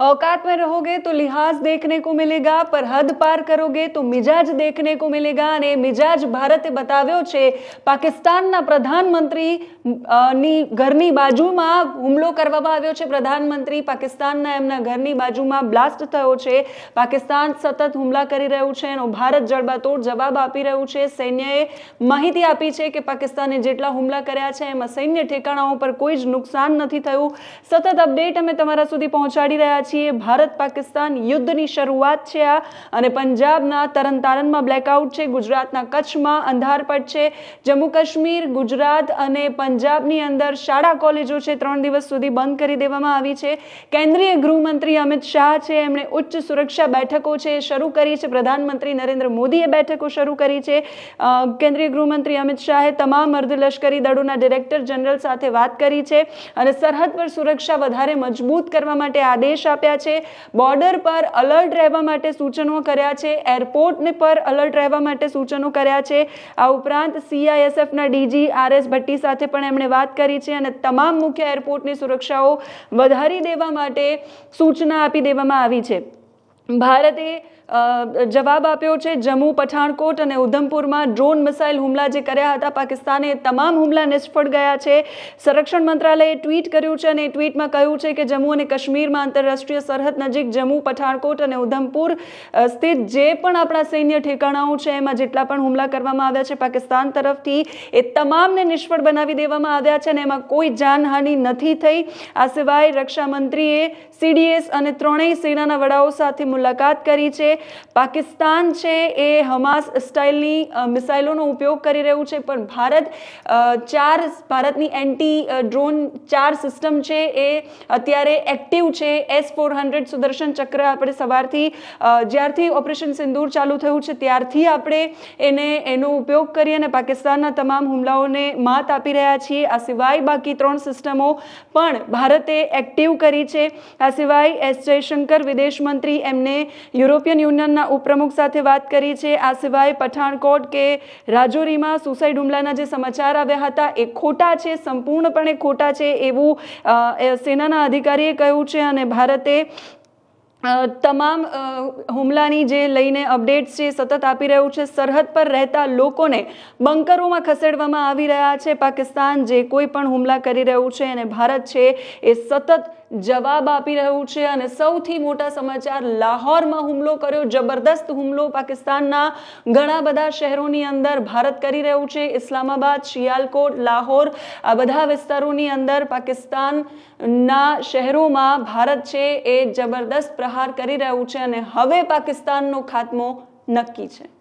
औकात में रहोगे तो लिहाज देखने को मिलेगा पर હદ પાર કરોગે તો મિજાજ દેખને કો મિલેગા અને એ મિજાજ ભારતે બતાવ્યો છે પાકિસ્તાનના પ્રધાનમંત્રી અ, ની ઘરની બાજુમાં હુમલો કરવામાં આવ્યો છે પ્રધાનમંત્રી પાકિસ્તાનના એમના ઘરની બાજુમાં બ્લાસ્ટ થયો છે પાકિસ્તાન સતત હુમલા કરી રહ્યું છે એનો ભારત જડબાતોડ જવાબ આપી રહ્યું છે સૈન્યએ માહિતી આપી છે કે પાકિસ્તાને જેટલા હુમલા કર્યા છે એમાં સૈન્ય ઠેકાણાઓ પર કોઈ જ નુકસાન નથી થયું સતત અપડેટ અમે તમારા સુધી પહોંચાડી રહ્યા છીએ. ભારત પાકિસ્તાન યુદ્ધની શરૂઆત છે આ. અને પંજાબના તરણતારણમાં બ્લેકઆઉટ છે. ગુજરાતના કચ્છમાં અંધારપટ છે. જમ્મુ કાશ્મીર ગુજરાત અને પંજાબની અંદર શાળા કોલેજો છે. ત્રણ દિવસ સુધી બંધ કરી દેવામાં આવી છે. કેન્દ્રીય ગૃહમંત્રી અમિત શાહ છે. એમણે ઉચ્ચ સુરક્ષા બેઠકો છે શરૂ કરી છે. પ્રધાનમંત્રી નરેન્દ્ર મોદીએ બેઠકો શરૂ કરી છે. કેન્દ્રીય ગૃહમંત્રી અમિત શાહે તમામ અર્ધલશ્કરી દળોના ડિરેક્ટર જનરલ સાથે વાત કરી છે અને સરહદ પર સુરક્ષા વધારે મજબૂત કરવા માટે આદેશ આપ્યા છે. બોર્ડર પર અલર્ટ રહેવા માટે સૂચનો કર્યા છે. એરપોર્ટને પર અલર્ટ રહેવા માટે સૂચનો કર્યા છે. આ ઉપરાંત સીઆઈએસએફના ડીજી આર એસ ભટ્ટી સાથે પણ એમણે વાત કરી છે અને તમામ મુખ્ય એરપોર્ટની સુરક્ષાઓ વધારી દેવા માટે સૂચના આપી દેવામાં આવી છે. ભારતે જવાબ આપ્યો છે જમ્મુ પઠાણકોટ અને ઉધમપુરમાં ડ્રોન મિસાઇલ હુમલા જે કર્યા હતા, પાકિસ્તાને તમામ હુમલા નિષ્ફળ ગયા છે. સંરક્ષણ મંત્રાલયે ટ્વીટ કર્યું છે અને ટ્વીટમાં કહ્યું છે કે જમ્મુ અને કાશ્મીરમાં આંતરરાષ્ટ્રીય સરહદ નજીક જમ્મુ, પઠાણકોટ અને ઉધમપુર સ્થિત જે પણ આપણા સૈન્ય ઠેકાણાઓ છે, એમાં જેટલા પણ હુમલા કરવામાં આવ્યા છે, પાકિસ્તાન તરફથી એ તમામને નિષ્ફળ બનાવી દેવામાં આવ્યા છે અને એમાં કોઈ જાનહાનિ નથી થઈ. આ સિવાય રક્ષામંત્રીએ સીડીએસ અને ત્રણેય સેનાના વડાઓ સાથે મુલાકાત કરી છે. પાકિસ્તાન છે એ હમાસ સ્ટાઇલની મિસાઇલોનો ઉપયોગ કરી રહ્યું છે, પણ ભારત ચાર ભારતની એન્ટી ડ્રોન ચાર સિસ્ટમ છે એ અત્યારે એક્ટિવ છે. એસ ફોર હંડ્રેડ સુદર્શન ચક્ર આપણે સવારથી જ્યારથી ઓપરેશન સિંદૂર ચાલુ થયું છે, ત્યારથી આપણે એને, એનો ઉપયોગ કરી અને પાકિસ્તાનના તમામ હુમલાઓને માત આપી રહ્યા છીએ. આ સિવાય બાકી ત્રણ સિસ્ટમો પણ ભારતે એક્ટિવ કરી છે. આ સિવાય એસ જયશંકર વિદેશ મંત્રી એમને યુરોપિયન યુનિયનના ઉપપ્રમુખ સાથે વાત કરી છે. આ સિવાય પઠાણકોટ કે રાજૌરીમાં સુસાઇડ હુમલાના જે સમાચાર આવ્યા હતા, એ ખોટા છે, સંપૂર્ણપણે ખોટા છે એવું સેનાના અધિકારીએ કહ્યું છે અને ભારતે તમામ હુમલાની જે લઈને અપડેટ્સ છે સતત આપી રહ્યું છે, સરહદ પર રહેતા લોકોને બંકરોમાં ખસેડવામાં આવી રહ્યા છે. પાકિસ્તાન જે કોઈ પણ હુમલા કરી રહ્યું છે અને ભારત છે, એ સતત જવાબ આપી રહ્યું છે અને સૌથી મોટા સમાચાર, લાહોરમાં હુમલો કર્યો, જબરદસ્ત હુમલો પાકિસ્તાનના ઘણા બધા શહેરોની અંદર ભારત કરી રહ્યું છે. ઇસ્લામાબાદ, શિયાલકોટ, લાહોર, આ બધા વિસ્તારોની અંદર પાકિસ્તાનના શહેરોમાં ભારત છે એ જબરદસ્ત પ્રહાર કરી રહ્યું છે અને હવે પાકિસ્તાનનો ખાત્મો નક્કી છે.